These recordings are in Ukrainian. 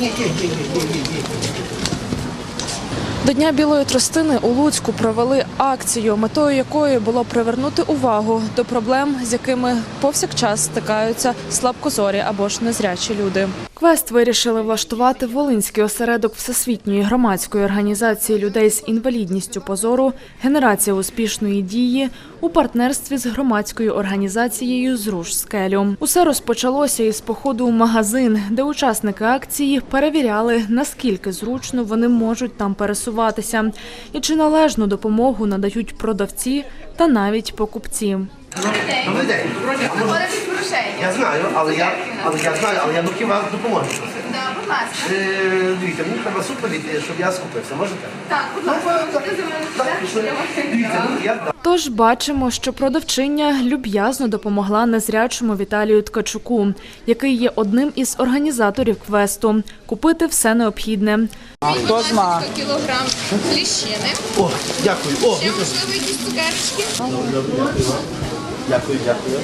Є, є, є, є, є, є. До Дня білої тростини у Луцьку провели акцію, метою якої було привернути увагу до проблем, з якими повсякчас стикаються слабкозорі або ж незрячі люди. Квест вирішили влаштувати Волинський осередок всесвітньої громадської організації людей з інвалідністю позору Генерація успішної дії у партнерстві з громадською організацією Зруш скелю. Усе розпочалося із походу у магазин, де учасники акції перевіряли, наскільки зручно вони можуть там пересуватися, і чи належну допомогу надають продавці та навіть покупці. Добрий день. Я знаю, але я, але я знаю, але я до вас допоможу. Будь ласка. Е, Дивіться, мені треба супровід, е, щоб я скупився. Можете? Так, будь Ну, ласка, так, ти так, пішли. Дивіться, ну, я дам. Тож бачимо, що продавчиня люб'язно допомогла незрячому Віталію Ткачуку, який є одним із організаторів квесту, купити все необхідне. Хто зна? кілограм ліщини. О, дякую. О, Ще можливо якісь цукерочки. дякую, дякую.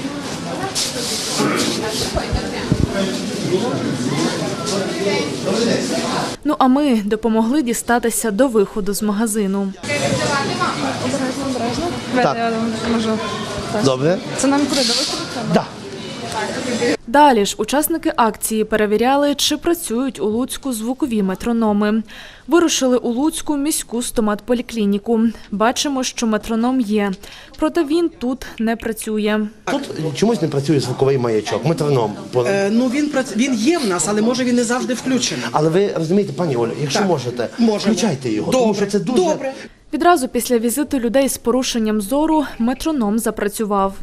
Ну а ми допомогли дістатися до виходу з магазину. Обережно, обережно. Так. Добре? Це нам куди до виходу? Да. Далі ж учасники акції перевіряли, чи працюють у Луцьку звукові метрономи. Вирушили у Луцьку міську стоматполіклініку. Бачимо, що метроном є, проте він тут не працює. Тут чомусь не працює звуковий маячок, метроном. Е, Ну він прац- він є в нас, але може він не завжди включений. Але ви розумієте, пані Олю, якщо Так, можете, можемо. включайте його, тому що це дуже добре. Відразу після візиту людей з порушенням зору метроном запрацював.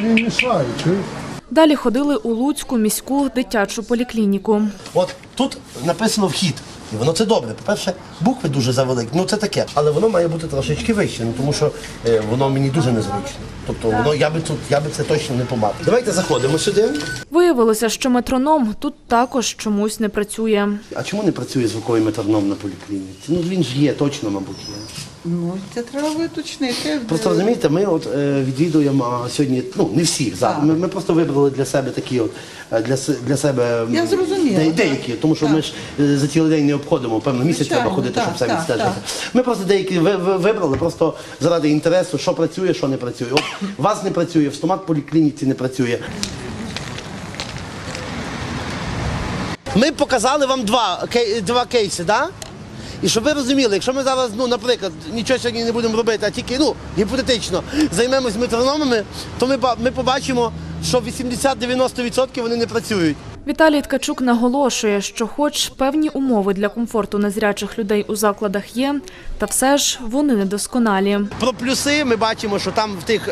Вони мішають. Далі ходили у Луцьку міську дитячу поліклініку. От тут написано вхід. І воно це добре. По-перше, букви дуже завеликі, ну це таке. Але воно має бути трошечки вище, ну тому що е, воно мені дуже незручно. Тобто воно я би тут, я би це точно не помав. Давайте заходимо сюди. Виявилося, що метроном тут також чомусь не працює. А чому не працює звуковий метроном на поліклініці? Ну він ж є, точно, мабуть, є. Ну, це треба виточнити. Просто розумієте, ми от е, відвідуємо сьогодні, ну не всіх зараз. Ми, ми просто вибрали для себе такі от е, для, с- для себе м, Я зрозуміла, де- так. деякі, тому що ми ж е, за цілий день не обходимо, певно, місяць Звичайно, треба ходити, так, щоб все так, відстежити. Ми просто деякі ви- ви- вибрали просто заради інтересу, що працює, що не працює. От у вас не працює, в стомат поліклініці не працює. Ми показали вам два, кей- два кейси, так? І щоб ви розуміли, якщо ми зараз, ну, наприклад, нічого сьогодні не будемо робити, а тільки ну, гіпотетично займемось метрономами, то ми, ми побачимо, що 80-90% вони не працюють. Віталій Ткачук наголошує, що, хоч певні умови для комфорту незрячих людей у закладах є, та все ж вони недосконалі. Про плюси ми бачимо, що там в тих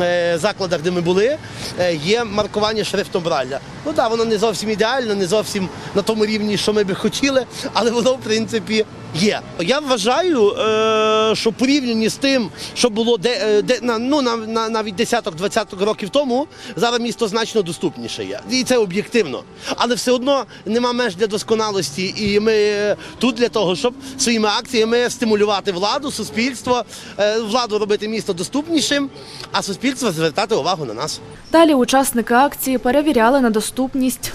е, закладах, де ми були, е, є маркування шрифтом Брайля. Ну так, воно не зовсім ідеально, не зовсім на тому рівні, що ми би хотіли, але воно в принципі є. Я вважаю, е, що порівняні з тим, що було де, е, де ну, на, на, навіть десяток-двадцяток років тому, зараз місто значно доступніше є. І це об'єктивно. Але все одно нема меж для досконалості, і ми е, тут для того, щоб своїми акціями стимулювати владу, суспільство, владу робити місто доступнішим, а суспільство звертати увагу на нас. Далі учасники акції перевіряли на доступність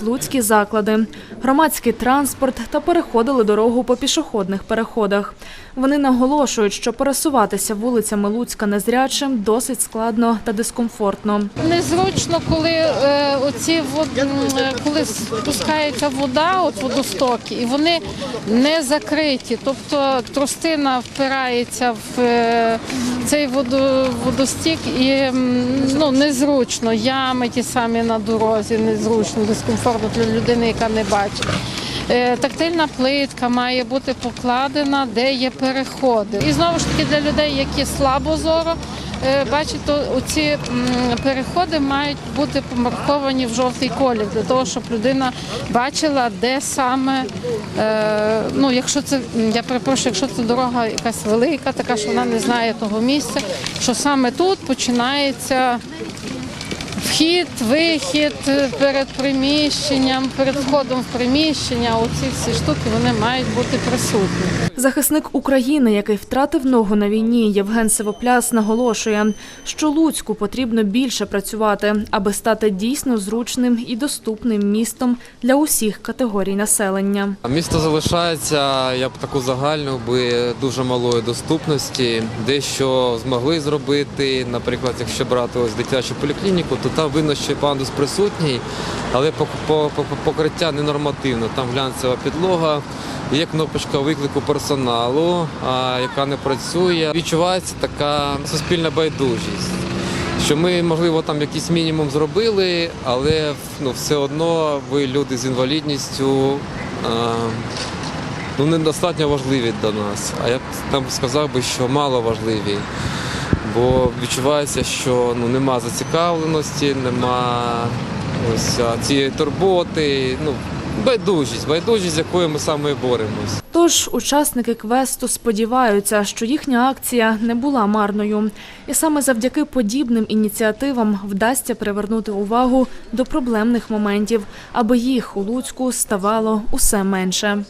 луцькі заклади, громадський транспорт та переходили дорогу по пішохідних переходах. Вони наголошують, що пересуватися вулицями Луцька незрячим досить складно та дискомфортно. Незручно, коли е, оці вод- коли спускається вода, от водостоки, і вони не закриті. Тобто тростина впирається в е, цей водо, водостік і ну, незручно. Ями ті самі на дорозі, незручно, дискомфортно для людини, яка не бачить. Е, Тактильна плитка має бути покладена, де є переходи. І знову ж таки для людей, які слабозоро, е, бачите, оці м, переходи мають бути помарковані в жовтий колір, для того, щоб людина бачила, де саме, е, ну якщо це, я перепрошую, якщо це дорога якась велика, така, що вона не знає того місця, що саме тут починається вхід, вихід перед приміщенням, перед входом в приміщення. Оці всі штуки вони мають бути присутні. Захисник України, який втратив ногу на війні, Євген Сивопляс наголошує, що Луцьку потрібно більше працювати, аби стати дійсно зручним і доступним містом для усіх категорій населення. Місто залишається, я б таку загальну би дуже малої доступності. Дещо змогли зробити. Наприклад, якщо брати ось дитячу поліклініку, то там видно, що пандус присутній, але по- по- по- покриття ненормативне. Там глянцева підлога, є кнопочка виклику персоналу, яка не працює. Відчувається така суспільна байдужість. Що ми, можливо, там якийсь мінімум зробили, але ну, все одно ви люди з інвалідністю а, ну, недостатньо важливі до нас. А я б там сказав би, що мало важливі. Бо відчувається, що ну, нема зацікавленості, нема ось цієї турботи. Ну, байдужість, байдужість, з якою ми саме боремось. Тож учасники квесту сподіваються, що їхня акція не була марною, і саме завдяки подібним ініціативам вдасться привернути увагу до проблемних моментів, аби їх у Луцьку ставало усе менше.